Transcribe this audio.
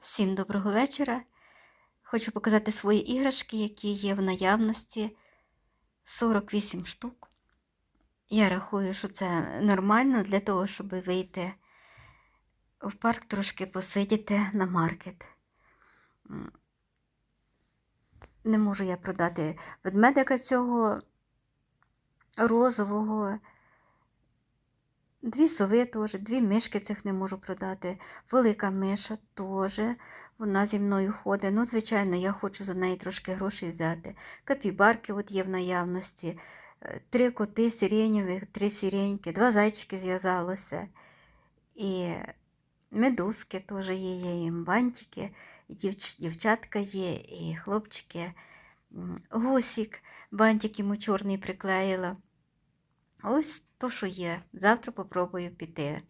Всім доброго вечора. Хочу показати свої іграшки, які є в наявності 48 штук. Я рахую, що це нормально для того, щоб вийти в парк трошки посидіти на маркет. Не можу я продати ведмедика цього розового. Дві сови теж, дві мишки цих не можу продати. Велика миша теж. Вона зі мною ходить. Ну, звичайно, я хочу за неї трошки грошей взяти. Капібарки от є в наявності. Е, Три коти сиренєвих, три сиреньки, два зайчики зв'язалося. І медузки теж є, є і бантики, і дівч... дівчатка є, і хлопчики. Гусік, бантик йому чорний приклеїла. Ось то, що є. Завтра попробую піти.